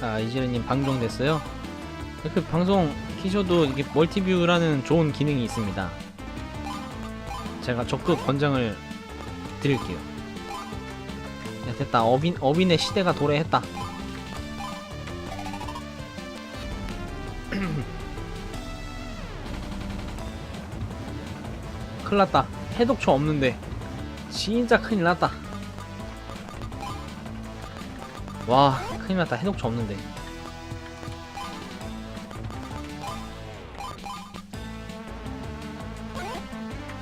아 이지르님 방종됐어요. 그 방송 키셔도 이게 멀티뷰라는 좋은 기능이 있습니다. 제가 적극 권장을 드릴게요. 야, 됐다. 어빈 어빈의 시대가 도래했다. 큰일 났다. 해독초 없는데. 진짜 큰일 났다. 와, 큰일 났다. 해독초 없는데.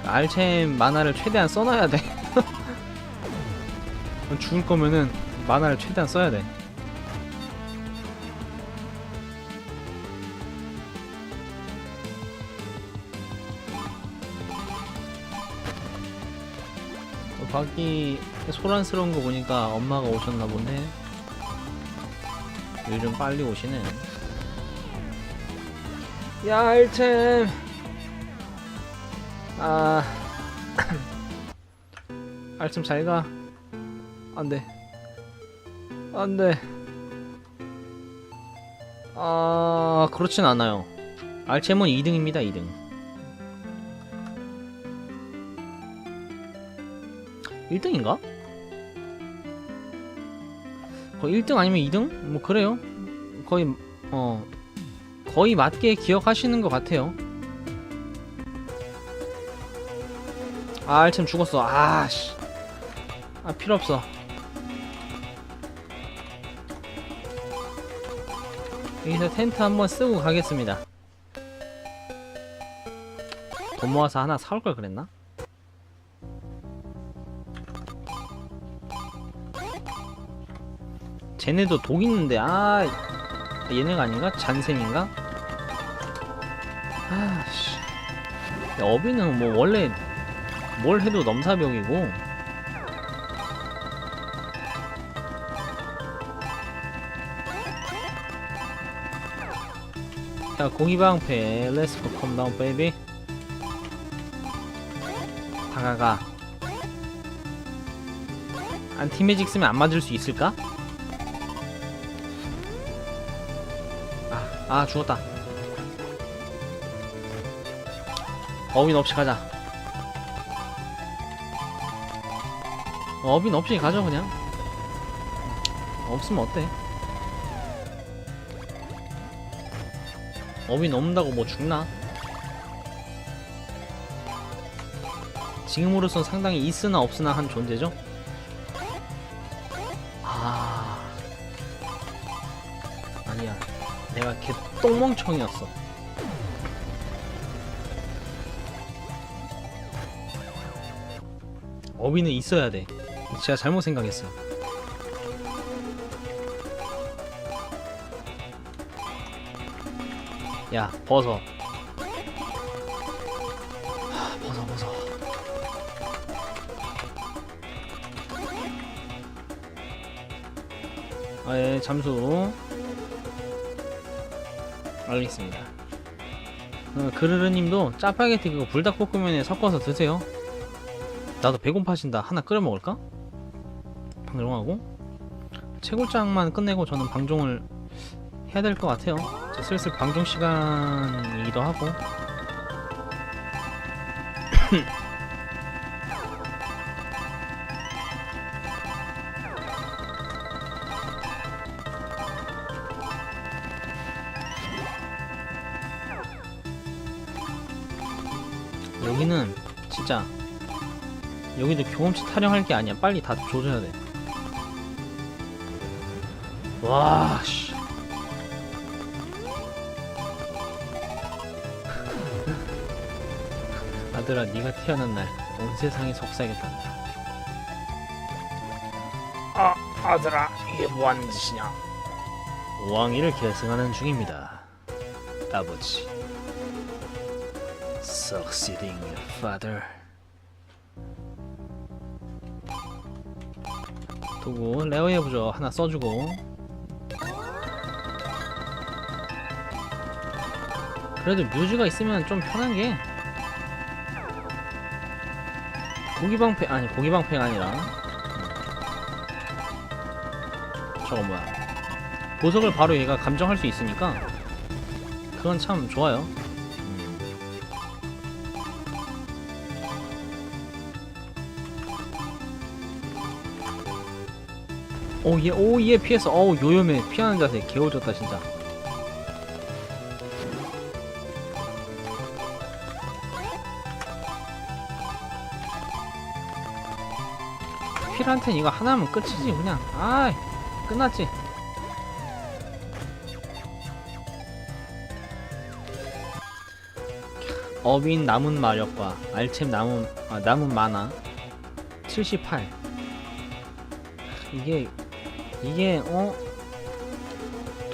알챔 만화를 최대한 써놔야 돼. 죽을 거면은 만화를 최대한 써야 돼. 어, 밖이 소란스러운 거 보니까 엄마가 오셨나 보네. 요즘 빨리 오시네. 야, 알챔. 아. 알챔 잘 가. 안 돼. 안 돼. 아, 그렇진 않아요. 알챔은 2등입니다, 2등. 일등인가 거의 1등 아니면 2등? 뭐 그래요. 거의 어 거의 맞게 기억하시는 것 같아요. 아, 알챔 죽었어. 아, 씨. 아, 필요 없어. 여기서 텐트 한번 쓰고 가겠습니다. 돈 모아서 하나 사올 걸 그랬나? 쟤네도 독 있는데 아 얘네가 아닌가? 잔센인가? 아씨 어비는 뭐 원래 뭘 해도 넘사벽이고 자 고기방패 Let's go calm down baby 다가가 안티매직 쓰면 안 맞을 수 있을까? 아, 아 죽었다. 어빈 없이 가자. 어빈 없이 가죠 그냥. 없으면 어때? 어빈 없는다고 뭐 죽나? 지금으로선 상당히 있으나 없으나 한 존재죠 똥멍청이었어. 어비는 있어야 돼. 제가 잘못 생각했어요 야 벗어. 하, 벗어 벗어. 아예 잠수 알겠습니다. 어, 그르르님도 짜파게티 그거 불닭볶음면에 섞어서 드세요. 나도 배고파진다. 하나 끓여 먹을까? 방종하고? 채굴장만 끝내고 저는 방종을 해야 될 것 같아요. 이제 슬슬 방종 시간이기도 하고 진짜 여기도 경험치 타령할 게 아니야 빨리 다 조져야 돼 와, 씨. 아들아, 네가 태어난 날 온 세상이 속삭였단다. 아, 아들아, 이게 뭐 하는 짓이냐? 왕위를 계승하는 중입니다. 아버지. Succeeding your father. 도구 레어 해 보죠. 하나 써주고. 그래도 뮤즈가 있으면 좀 편한 게 고기방패 아니 고기방패가 아니라 저거 뭐야 보석을 바로 얘가 감정할 수 있으니까 그건 참 좋아요. 오얘 오얘 피했어. 어우 요염해 피하는 자세 개오졌다 진짜. 필한텐 이거 하나면 끝이지 그냥. 아이 끝났지. 어빈 남은 마력과 알챔 남은 아, 남은 만화 78 이게 이게 어?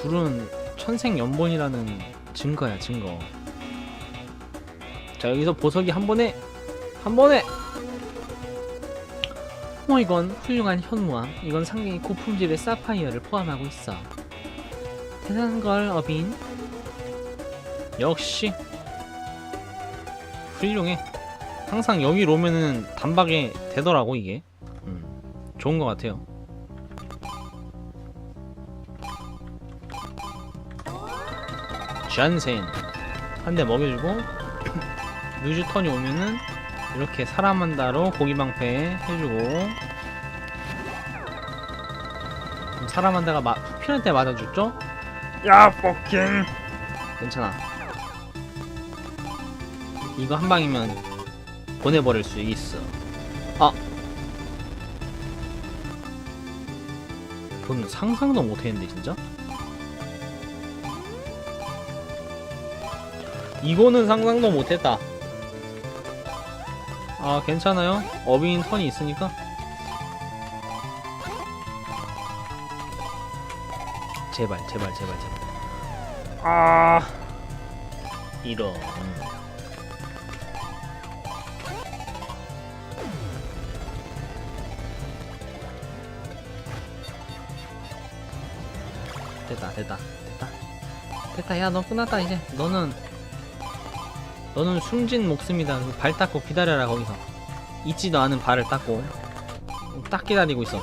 둘은 천생 연분이라는 증거야 증거. 자 여기서 보석이 한 번에 한 번에! 어 이건 훌륭한 현무암. 이건 상당히 고품질의 사파이어를 포함하고 있어. 대단한 걸 어빈. 역시. 훌륭해. 항상 여기로 오면은 단박에 되더라고 이게. 음, 좋은 것 같아요. 잔센 한 대 먹여주고 뉴즈턴이 오면은 이렇게 사람 한다로 고기 방패 해주고 그럼 사람 한 대가 마, 필한테 맞아줬죠? 야 포킹 괜찮아 이거 한 방이면 보내버릴 수 있어. 아, 그건 상상도 못했는데 진짜. 이거는 상상도 못했다. 아 괜찮아요. 어빈 턴이 있으니까. 제발 제발 제발 제발. 아 이런. 됐다 됐다 됐다 됐다 야 너 끝났다 이제 너는 너는 숨진 목숨이다. 그발 닦고 기다려라 거기서. 잊지도 않은 발을 닦고. 딱 기다리고 있어.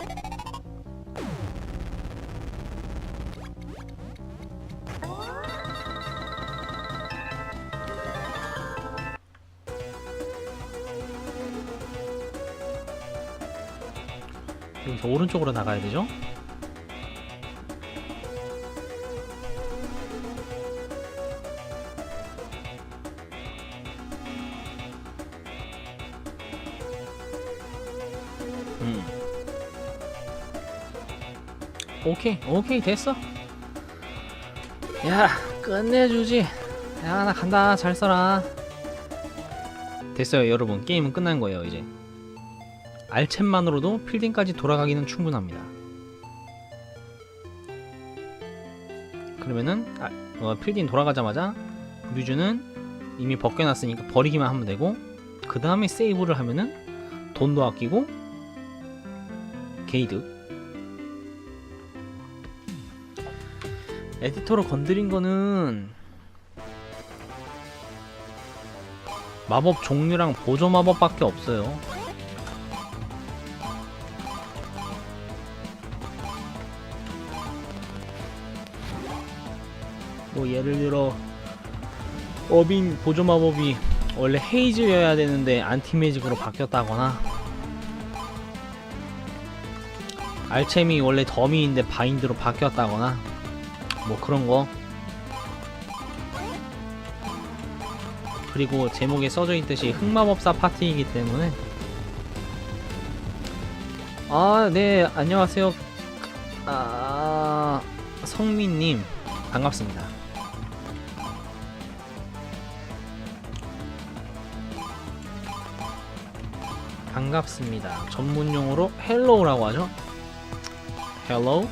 여기서 오른쪽으로 나가야 되죠? 오케이, 오케이, 됐어. 야, 끝내주지. 야, 나 간다. 잘 써라. 됐어요, 여러분. 게임은 끝난 거예요, 이제. 알챔만으로도 필딩까지 돌아가기는 충분합니다. 그러면은 아, 어, 필딩 돌아가자마자 뮤즈는 이미 벗겨놨으니까 버리기만 하면 되고 그 다음에 세이브를 하면은 돈도 아끼고 게이드 에디터로 건드린 거는 마법 종류랑 보조 마법밖에 없어요. 뭐 예를 들어 어빈 보조 마법이 원래 헤이즈여야 되는데 안티매직으로 바뀌었다거나 알챔이 원래 더미인데 바인드로 바뀌었다거나 뭐 그런 거. 그리고 제목에 써져 있듯이 흑마법사 파티이기 때문에. 아 네 안녕하세요. 아 성민님 반갑습니다. 반갑습니다. 전문용어로 헬로우라고 하죠? 헬로우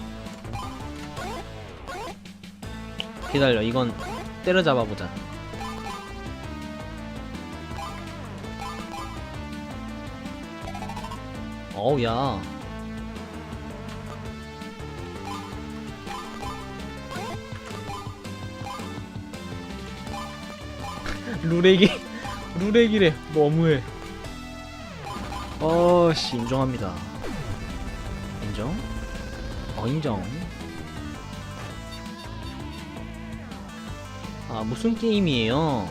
기다려. 이건 때려잡아 보자. 어우 야. 루렉이 루렉이래. 너무해. 어씨 인정합니다. 인정? 어 인정 아 무슨 게임이에요?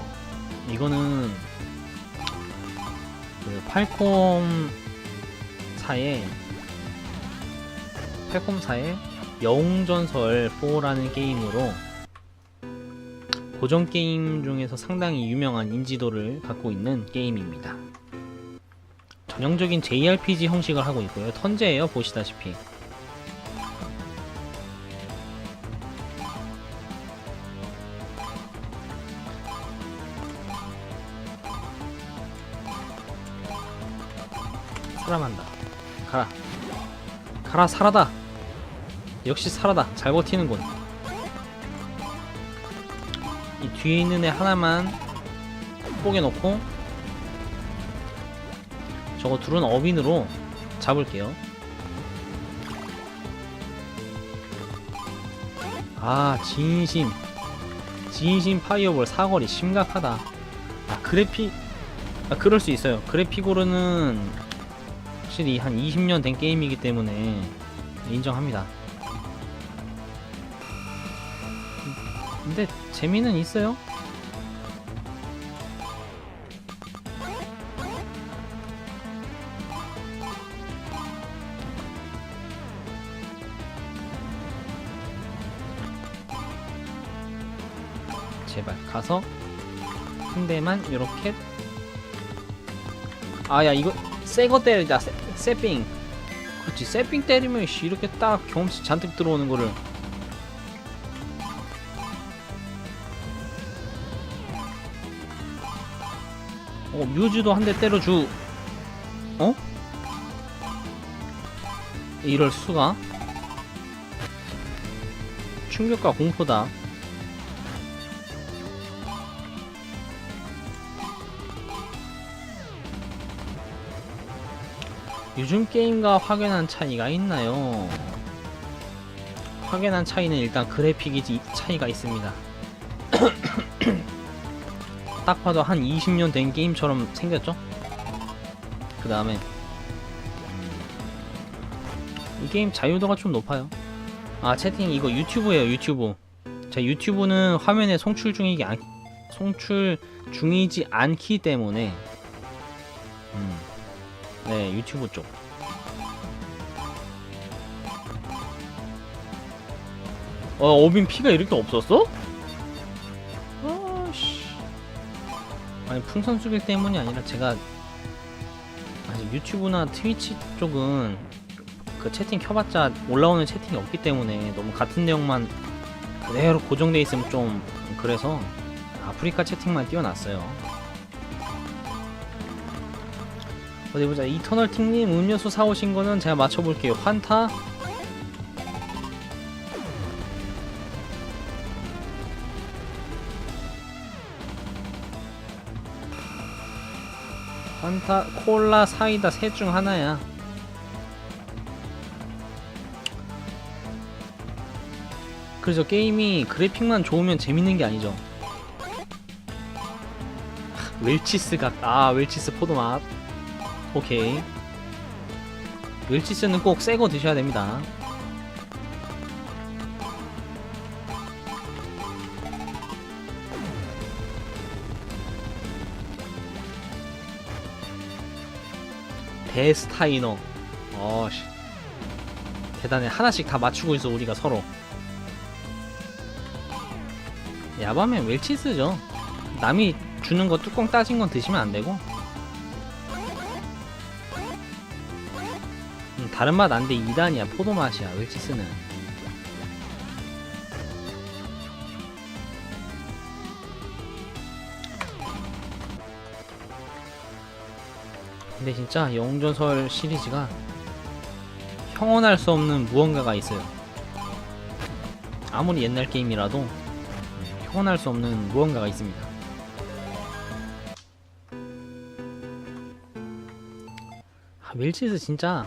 이거는 그 팔콤사의 팔콤사의 영웅전설 4라는 게임으로 고전 게임 중에서 상당히 유명한 인지도를 갖고 있는 게임입니다. 전형적인 JRPG 형식을 하고 있고요. 턴제예요, 보시다시피. 가라, 살아다. 역시 살아다. 잘 버티는군. 이 뒤에 있는 애 하나만 뽀개놓고 저거 둘은 어빈으로 잡을게요. 아 진심 진심 파이어볼 사거리 심각하다. 아 그래픽 아 그럴 수 있어요. 그래픽으로는 확실히 한 20년 된 게임이기 때문에 인정합니다. 근데 재미는 있어요. 제발 가서 한 대만 이렇게 아야 이거 새거 때리자 새- 새삥 그렇지 새삥 때리면 씨 이렇게 딱 경험치 잔뜩 들어오는 거를. 어 뮤즈도 한 대 때려주. 어? 이럴 수가? 충격과 공포다 요즘 게임과 확연한 차이가 있나요? 확연한 차이는 일단 그래픽이 지- 차이가 있습니다. 딱 봐도 한 20년 된 게임처럼 생겼죠? 그 다음에 이 게임 자유도가 좀 높아요. 아 채팅 이거 유튜브예요 유튜브. 자 유튜브는 화면에 송출 중이기 안 송출 중이지 않기 때문에 음. 네, 유튜브 쪽. 어, 어빈 피가 이렇게 없었어? 아씨. 아니, 풍선 수길 때문이 아니라 제가 아직 유튜브나 트위치 쪽은 그 채팅 켜봤자 올라오는 채팅이 없기 때문에 너무 같은 내용만 그대로 고정돼 있으면 좀 그래서 아프리카 채팅만 띄워놨어요. 어디 보자. 이터널 팅님 음료수 사오신 거는 제가 맞춰볼게요. 환타? 환타, 콜라, 사이다 셋 중 하나야. 그래서 게임이 그래픽만 좋으면 재밌는 게 아니죠. 하, 웰치스 같, 아, 웰치스 포도맛. 오케이. 웰치스는 꼭 새거 드셔야 됩니다. 데스타이너. 어씨. 대단해. 하나씩 다 맞추고 있어, 우리가 서로. 야밤엔 웰치스죠. 남이 주는 거 뚜껑 따진 건 드시면 안 되고. 다른 맛 안 돼. 2단이야. 포도 맛이야. 웰치스는. 근데 진짜 영웅전설 시리즈가 형언할 수 없는 무언가가 있어요. 아무리 옛날 게임이라도 형언할 수 없는 무언가가 있습니다. 아, 웰치스 진짜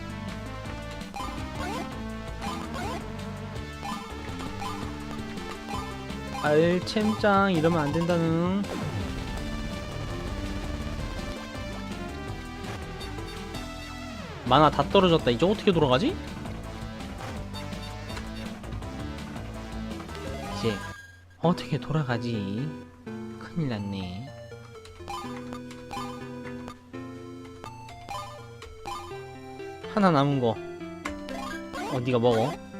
알챔짱 이러면 안 된다는 만화 다 떨어졌다 이제 어떻게 돌아가지? 이제 어떻게 돌아가지? 큰일 났네. 하나 남은 거. 어, 네가 먹어.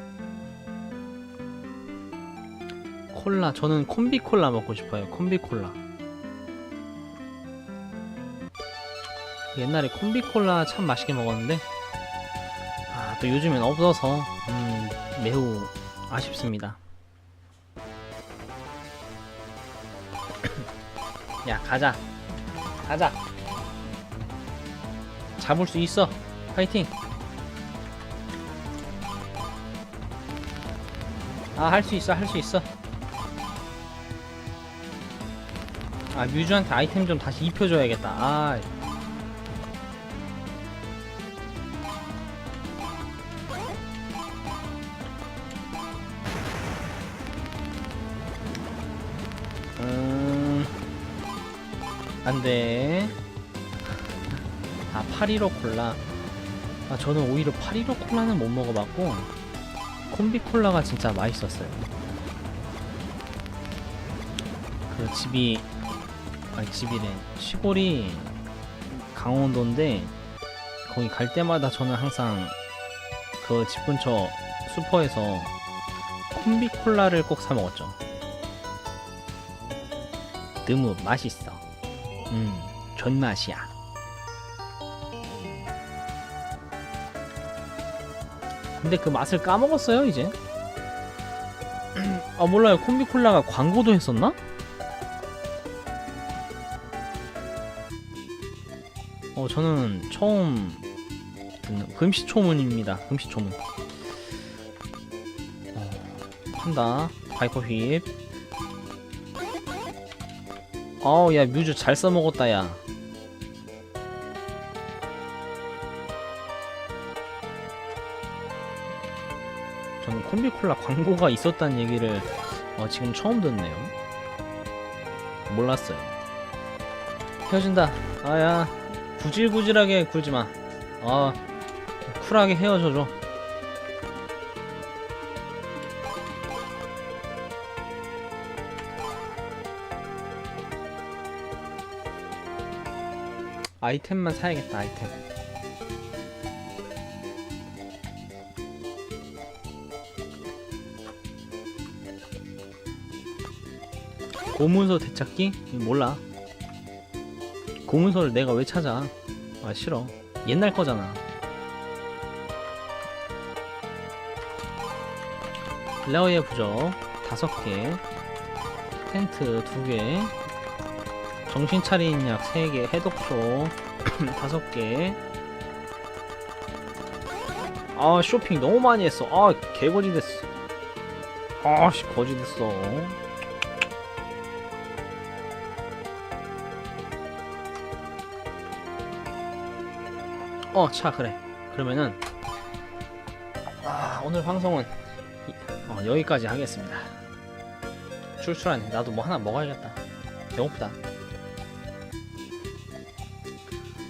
콜라. 저는 콤비 콜라 먹고 싶어요. 콤비 콜라. 옛날에 콤비 콜라 참 맛있게 먹었는데, 아, 또 요즘엔 없어서, 음, 매우 아쉽습니다. 야 가자 가자 잡을 수 있어 파이팅 아 할 수 있어 할 수 있어 아 뮤즈한테 아이템 좀 다시 입혀줘야겠다. 아. 음... 안돼. 아 파리로 콜라. 아 저는 오히려 파리로 콜라는 못 먹어봤고 콤비 콜라가 진짜 맛있었어요. 그 집이 아니 집이래 시골이 강원도인데 거기 갈 때마다 저는 항상 그 집 근처 슈퍼에서 콤비 콜라를 꼭 사 먹었죠 너무 맛있어 음, 존맛이야. 근데 그 맛을 까먹었어요, 이제. 아, 몰라요. 콤비콜라가 광고도 했었나? 어, 저는 처음 듣는 금시초문입니다. 금시초문. 어, 판다. 바이퍼 휩. 어우 야 뮤즈 잘 써먹었다 야 저는 콤비콜라 광고가 있었다는 얘기를 어, 지금 처음 듣네요 몰랐어요 헤어진다 아야 구질구질하게 굴지 마. 아 쿨하게 헤어져줘. 아이템만 사야겠다 아이템. 고문서 되찾기? 몰라 고문서를 내가 왜 찾아 아 싫어 옛날 거잖아 레어의 부적 다섯 개 텐트 두 개 정신 차린 약 3개, 해독소 5개. 아, 쇼핑 너무 많이 했어. 아, 개거지 됐어. 아, 씨, 거지 됐어. 어, 차, 그래. 그러면은, 아, 오늘 방송은 이- 어, 여기까지 하겠습니다. 출출하네. 나도 뭐 하나 먹어야겠다. 배고프다.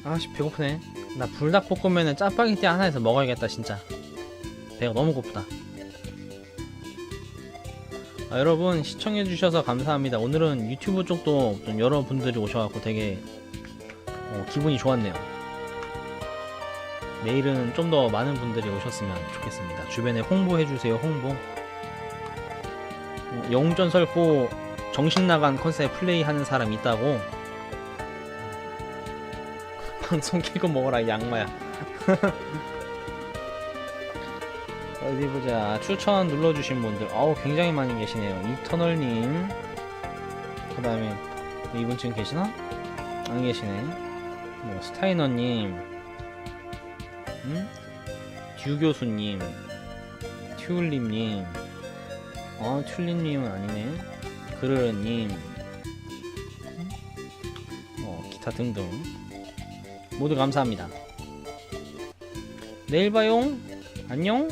아씨 배고프네 나 불닭볶음면은 짜파게티 하나에서 먹어야겠다 진짜 배가 너무 고프다 아, 여러분 시청해주셔서 감사합니다 오늘은 유튜브 쪽도 좀 여러분들이 오셔갖고 되게 어, 기분이 좋았네요 내일은 좀 더 많은 분들이 오셨으면 좋겠습니다. 주변에 홍보해주세요 홍보. 어, 영웅전 설포 정신 나간 컨셉 플레이하는 사람 있다고. 방송 키고 먹어라 이 양마야. 어디 보자. 추천 눌러주신 분들. 어우 굉장히 많이 계시네요. 이터널님. 그 다음에 이분 지금 계시나? 안 계시네. 뭐 스타이너님 음? 듀교수님 튤립님 어 튤립님은 아니네 그르르님 음? 기타 등등 모두 감사합니다. 내일 봐용. 안녕.